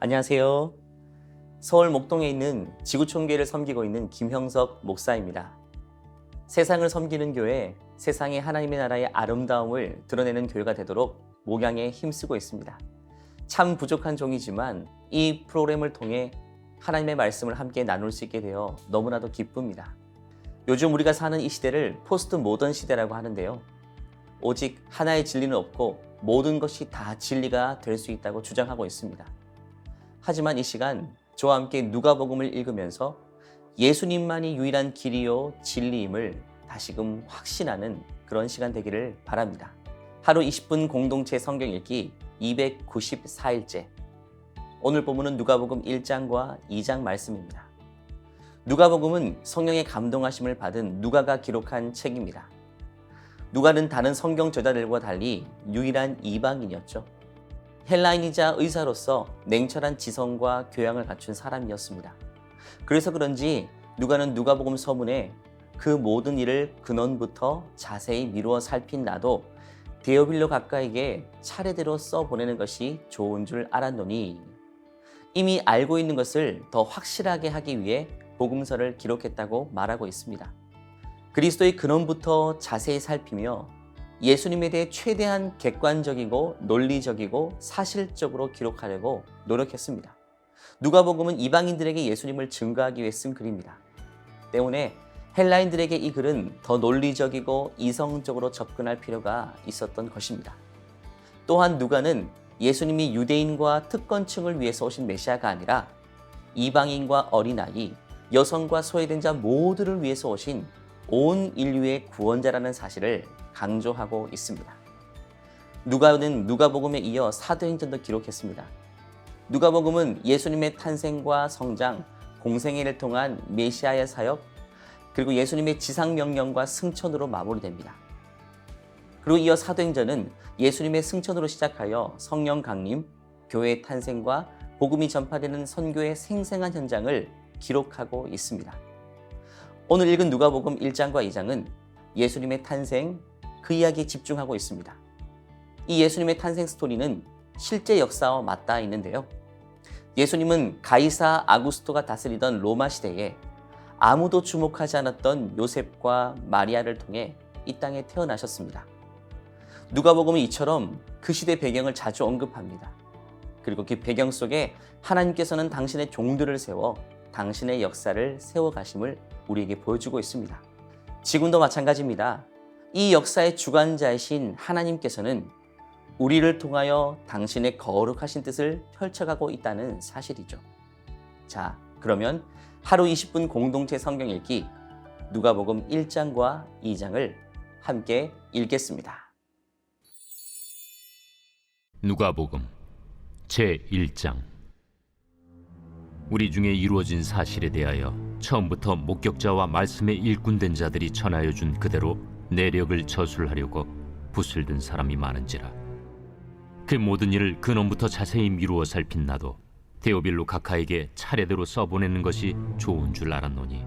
안녕하세요. 서울 목동에 있는 지구촌교회를 섬기고 있는 김형석 목사입니다. 세상을 섬기는 교회, 세상의 하나님의 나라의 아름다움을 드러내는 교회가 되도록 목양에 힘쓰고 있습니다. 참 부족한 종이지만 이 프로그램을 통해 하나님의 말씀을 함께 나눌 수 있게 되어 너무나도 기쁩니다. 요즘 우리가 사는 이 시대를 포스트 모던 시대라고 하는데요. 오직 하나의 진리는 없고 모든 것이 다 진리가 될 수 있다고 주장하고 있습니다. 하지만 이 시간 저와 함께 누가복음을 읽으면서 예수님만이 유일한 길이요 진리임을 다시금 확신하는 그런 시간 되기를 바랍니다. 하루 20분 공동체 성경 읽기 294일째. 오늘 본문은 누가복음 1장과 2장 말씀입니다. 누가복음은 성령의 감동하심을 받은 누가가 기록한 책입니다. 누가는 다른 성경 저자들과 달리 유일한 이방인이었죠. 헬라인이자 의사로서 냉철한 지성과 교양을 갖춘 사람이었습니다. 그래서 그런지 누가는 누가복음 서문에 그 모든 일을 근원부터 자세히 미루어 살핀 나도 데오빌로 가까이게 차례대로 써 보내는 것이 좋은 줄 알았노니 이미 알고 있는 것을 더 확실하게 하기 위해 복음서를 기록했다고 말하고 있습니다. 그리스도의 근원부터 자세히 살피며 예수님에 대해 최대한 객관적이고 논리적이고 사실적으로 기록하려고 노력했습니다. 누가복음은 이방인들에게 예수님을 증거하기 위해 쓴 글입니다. 때문에 헬라인들에게 이 글은 더 논리적이고 이성적으로 접근할 필요가 있었던 것입니다. 또한 누가는 예수님이 유대인과 특권층을 위해서 오신 메시아가 아니라 이방인과 어린아이, 여성과 소외된 자 모두를 위해서 오신 온 인류의 구원자라는 사실을 강조하고 있습니다. 누가는 누가복음에 이어 사도행전도 기록했습니다. 누가복음은 예수님의 탄생과 성장, 공생애를 통한 메시아의 사역, 그리고 예수님의 지상 명령과 승천으로 마무리됩니다. 그리고 이어 사도행전은 예수님의 승천으로 시작하여 성령 강림, 교회의 탄생과 복음이 전파되는 선교의 생생한 현장을 기록하고 있습니다. 오늘 읽은 누가복음 1장과 2장은 예수님의 탄생, 그 이야기에 집중하고 있습니다. 이 예수님의 탄생 스토리는 실제 역사와 맞닿아 있는데요. 예수님은 가이사 아구스토가 다스리던 로마 시대에 아무도 주목하지 않았던 요셉과 마리아를 통해 이 땅에 태어나셨습니다. 누가복음은 이처럼 그 시대 배경을 자주 언급합니다. 그리고 그 배경 속에 하나님께서는 당신의 종들을 세워 당신의 역사를 세워 가심을 우리에게 보여주고 있습니다. 지금도 마찬가지입니다. 이 역사의 주관자이신 하나님께서는 우리를 통하여 당신의 거룩하신 뜻을 펼쳐가고 있다는 사실이죠. 자, 그러면 하루 20분 공동체 성경 읽기 누가복음 1장과 2장을 함께 읽겠습니다. 누가복음 제 1장 우리 중에 이루어진 사실에 대하여 처음부터 목격자와 말씀에 일꾼된 자들이 전하여 준 그대로 내력을 저술하려고 붓을 든 사람이 많은지라 그 모든 일을 근원부터 자세히 미루어 살핀 나도 데오빌로 각하에게 차례대로 써보내는 것이 좋은 줄 알았노니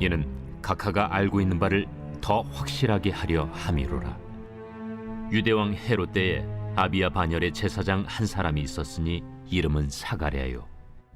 이는 각하가 알고 있는 바를 더 확실하게 하려 함이로라 유대왕 헤롯 때에 아비야 반열의 제사장 한 사람이 있었으니 이름은 사가랴요.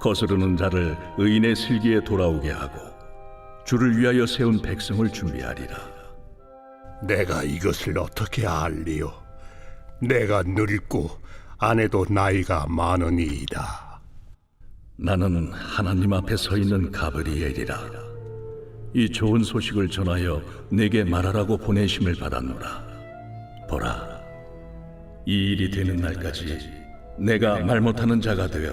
거스르는 자를 의인의 슬기에 돌아오게 하고 주를 위하여 세운 백성을 준비하리라. 내가 이것을 어떻게 알리요? 내가 늙고 아내도 나이가 많으니이다. 나는 하나님 앞에 서 있는 가브리엘이라. 이 좋은 소식을 전하여 내게 말하라고 보내심을 받았노라. 보라, 이 일이 되는 날까지 내가 말 못하는 자가 되어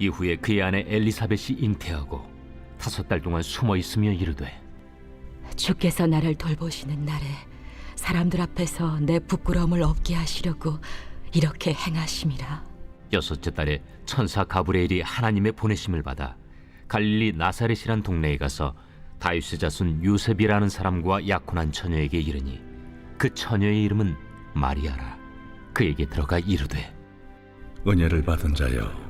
이후에 그의 아내 엘리사벳이 잉태하고 다섯 달 동안 숨어 있으며 이르되 주께서 나를 돌보시는 날에 사람들 앞에서 내 부끄러움을 없게 하시려고 이렇게 행하심이라. 여섯째 달에 천사 가브리엘이 하나님의 보내심을 받아 갈릴리 나사렛이란 동네에 가서 다윗의 자손 요셉이라는 사람과 약혼한 처녀에게 이르니 그 처녀의 이름은 마리아라 그에게 들어가 이르되 은혜를 받은 자여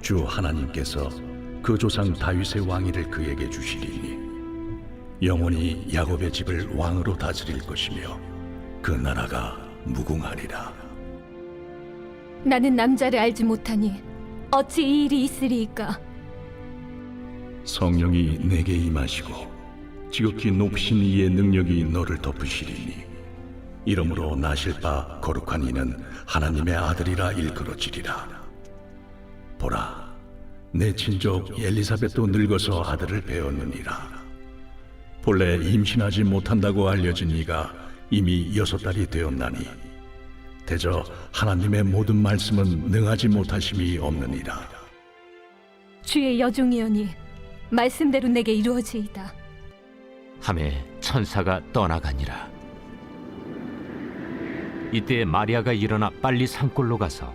주 하나님께서 그 조상 다윗의 왕위를 그에게 주시리니 영원히 야곱의 집을 왕으로 다스릴 것이며 그 나라가 무궁하리라. 나는 남자를 알지 못하니 어찌 이 일이 있으리이까? 성령이 내게 임하시고 지극히 높으신 이의 능력이 너를 덮으시리니 이러므로 나실 바 거룩한 이는 하나님의 아들이라 일컬어지리라. 보라, 내 친족 엘리사벳도 늙어서 아들을 배웠느니라. 본래 임신하지 못한다고 알려진 이가 이미 여섯 달이 되었나니 대저 하나님의 모든 말씀은 능하지 못하심이 없느니라. 주의 여종이오니 말씀대로 내게 이루어지이다. 함에 천사가 떠나가니라 이때 마리아가 일어나 빨리 산골로 가서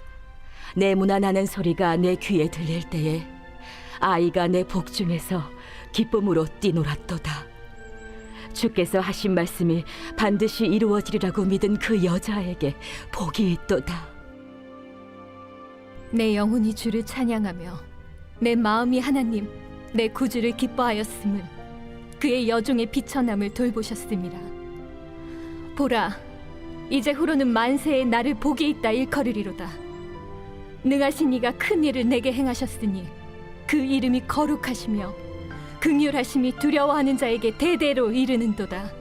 내 문안하는 소리가 내 귀에 들릴 때에 아이가 내 복중에서 기쁨으로 뛰놀았도다. 주께서 하신 말씀이 반드시 이루어지리라고 믿은 그 여자에게 복이 있도다. 내 영혼이 주를 찬양하며 내 마음이 하나님 내 구주를 기뻐하였음은 그의 여종의 비천함을 돌보셨습니다. 보라, 이제 후로는 만세에 나를 복이 있다 일컬으리로다. 능하신 이가 큰 일을 내게 행하셨으니 그 이름이 거룩하시며 긍휼하심이 두려워하는 자에게 대대로 이르는도다.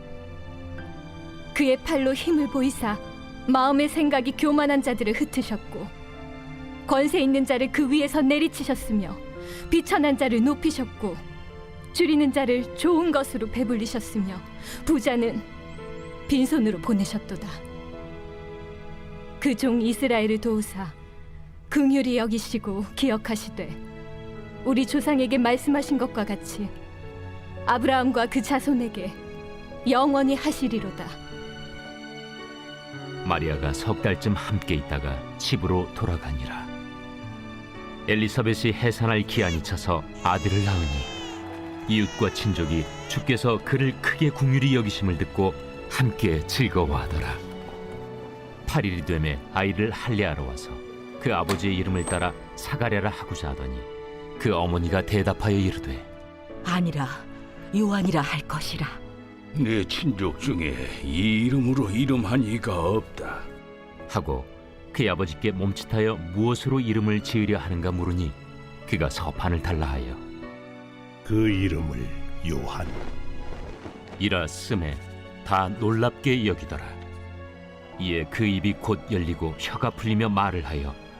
그의 팔로 힘을 보이사 마음의 생각이 교만한 자들을 흩으셨고 권세 있는 자를 그 위에서 내리치셨으며 비천한 자를 높이셨고 줄이는 자를 좋은 것으로 배불리셨으며 부자는 빈손으로 보내셨도다. 그 종 이스라엘을 도우사 긍휼히 여기시고 기억하시되 우리 조상에게 말씀하신 것과 같이 아브라함과 그 자손에게 영원히 하시리로다. 마리아가 석 달쯤 함께 있다가 집으로 돌아가니라. 엘리사벳이 해산할 기한이 차서 아들을 낳으니 이웃과 친족이 주께서 그를 크게 궁휼히 여기심을 듣고 함께 즐거워하더라. 8일이 되매 아이를 할례하러 와서 그 아버지의 이름을 따라 사가랴라 하고자 하더니 그 어머니가 대답하여 이르되 아니라 요한이라 할 것이라. 내 친족 중에 이 이름으로 이름한 이가 없다. 하고 그의 아버지께 몸짓하여 무엇으로 이름을 지으려 하는가 물으니 그가 서판을 달라 하여 그 이름을 요한. 이라 쓰매 다 놀랍게 여기더라. 이에 그 입이 곧 열리고 혀가 풀리며 말을 하여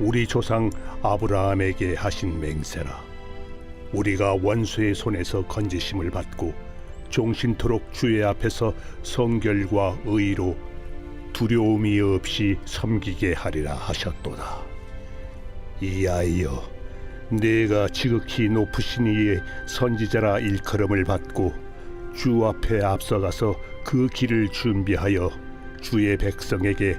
우리 조상 아브라함에게 하신 맹세라. 우리가 원수의 손에서 건지심을 받고 종신토록 주의 앞에서 성결과 의로 두려움이 없이 섬기게 하리라 하셨도다. 이 아이여 내가 지극히 높으신 이의 선지자라 일컬음을 받고 주 앞에 앞서가서 그 길을 준비하여 주의 백성에게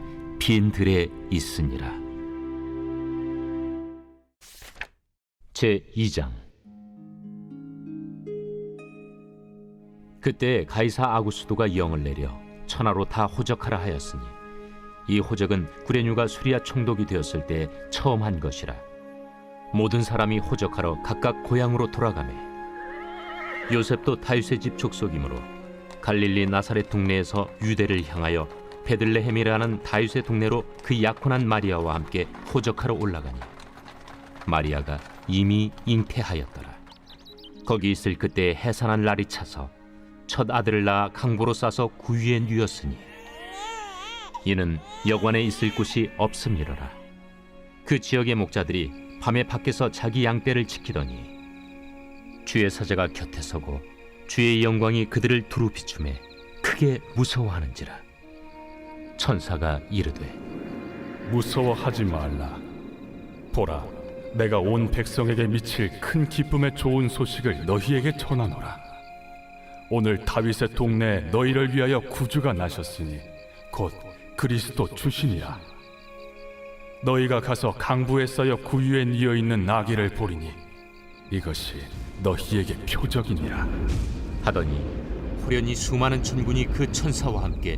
빈 들에 있으니라. 제 2장 그때 가이사 아구스도가 영을 내려 천하로 다 호적하라 하였으니 이 호적은 구레뉴가 수리아 총독이 되었을 때 처음 한 것이라 모든 사람이 호적하러 각각 고향으로 돌아가매 요셉도 다윗의 집 족속이므로 갈릴리 나사렛 동네에서 유대를 향하여 베들레헴이라는 다윗의 동네로 그 약혼한 마리아와 함께 호적하러 올라가니 마리아가 이미 잉태하였더라. 거기 있을 그때 해산한 날이 차서 첫 아들을 낳아 강보로 싸서 구유에 누였으니 이는 여관에 있을 곳이 없음이로라. 그 지역의 목자들이 밤에 밖에서 자기 양떼를 지키더니 주의 사자가 곁에 서고 주의 영광이 그들을 두루 비추매 크게 무서워하는지라 천사가 이르되 무서워하지 말라. 보라, 내가 온 백성에게 미칠 큰 기쁨의 좋은 소식을 너희에게 전하노라. 오늘 다윗의 동네에 너희를 위하여 구주가 나셨으니 곧 그리스도 주시니라. 너희가 가서 강부에 쌓여 구유에 뉘어 있는 나귀를 보리니 이것이 너희에게 표적이니라. 하더니 호련히 수많은 천군이 그 천사와 함께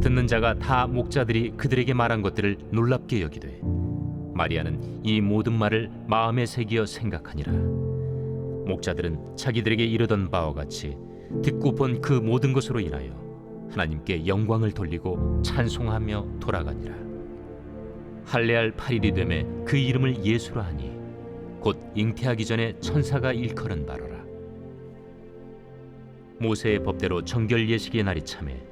듣는 자가 다 목자들이 그들에게 말한 것들을 놀랍게 여기되 마리아는 이 모든 말을 마음에 새기어 생각하니라. 목자들은 자기들에게 이르던 바와 같이 듣고 본 그 모든 것으로 인하여 하나님께 영광을 돌리고 찬송하며 돌아가니라. 할례할 8일이 되매 그 이름을 예수라 하니 곧 잉태하기 전에 천사가 일컬은 바로라. 모세의 법대로 정결 예식의 날이 참에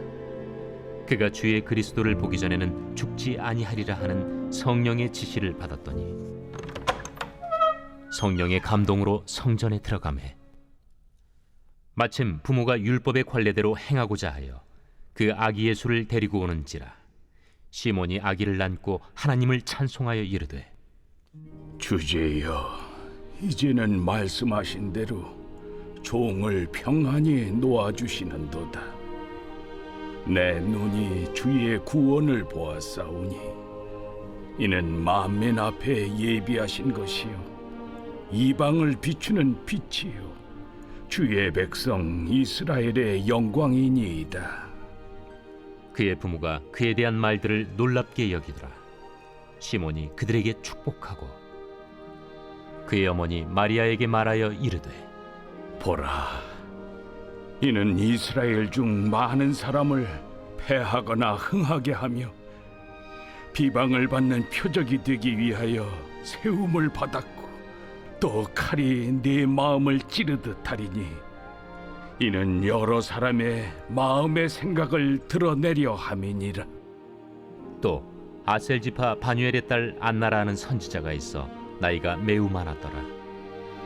그가 주의 그리스도를 보기 전에는 죽지 아니하리라 하는 성령의 지시를 받았더니 성령의 감동으로 성전에 들어가매 마침 부모가 율법의 관례대로 행하고자 하여 그 아기 예수를 데리고 오는지라 시몬이 아기를 안고 하나님을 찬송하여 이르되 주제여, 이제는 말씀하신 대로 종을 평안히 놓아 주시는도다. 내 눈이 주의 구원을 보았사오니 이는 만민 앞에 예비하신 것이요. 이방을 비추는 빛이요. 주의 백성 이스라엘의 영광이니이다. 그의 부모가 그에 대한 말들을 놀랍게 여기더라. 시몬이 그들에게 축복하고 그의 어머니 마리아에게 말하여 이르되 보라, 이는 이스라엘 중 많은 사람을 패하거나 흥하게 하며 비방을 받는 표적이 되기 위하여 세움을 받았고 또 칼이 네 마음을 찌르듯 하리니 이는 여러 사람의 마음의 생각을 드러내려 함이니라. 또 아셀지파 바뉴엘의 딸 안나라는 선지자가 있어 나이가 매우 많았더라.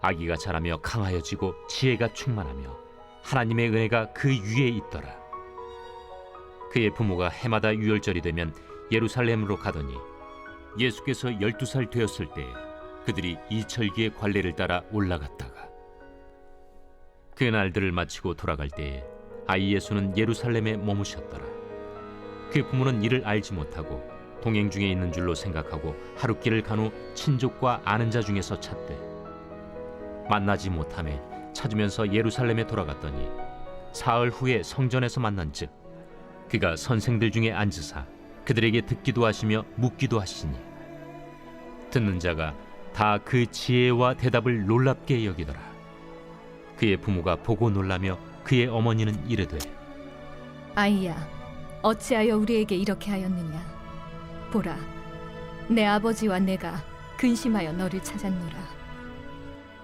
아기가 자라며 강하여지고 지혜가 충만하며 하나님의 은혜가 그 위에 있더라. 그의 부모가 해마다 유월절이 되면 예루살렘으로 가더니 예수께서 열두 살 되었을 때 그들이 이철기의 관례를 따라 올라갔다가 그 날들을 마치고 돌아갈 때에 아이 예수는 예루살렘에 머무셨더라. 그 부모는 이를 알지 못하고 동행 중에 있는 줄로 생각하고 하룻길을 간 후 친족과 아는 자 중에서 찾되 만나지 못함에 찾으면서 예루살렘에 돌아갔더니 사흘 후에 성전에서 만난즉 그가 선생들 중에 앉으사 그들에게 듣기도 하시며 묻기도 하시니 듣는 자가 다 그 지혜와 대답을 놀랍게 여기더라 그의 부모가 보고 놀라며 그의 어머니는 이르되 아이야, 어찌하여 우리에게 이렇게 하였느냐? 보라, 내 아버지와 내가 근심하여 너를 찾았노라.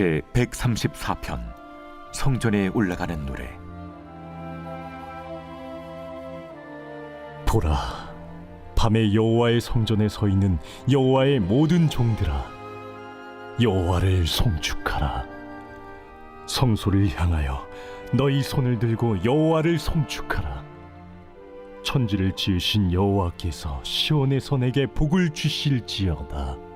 제 134편 성전에 올라가는 노래 보라, 밤에 여호와의 성전에 서 있는 여호와의 모든 종들아, 여호와를 송축하라. 성소를 향하여 너희 손을 들고 여호와를 송축하라. 천지를 지으신 여호와께서 시온에서 내게 복을 주실지어다.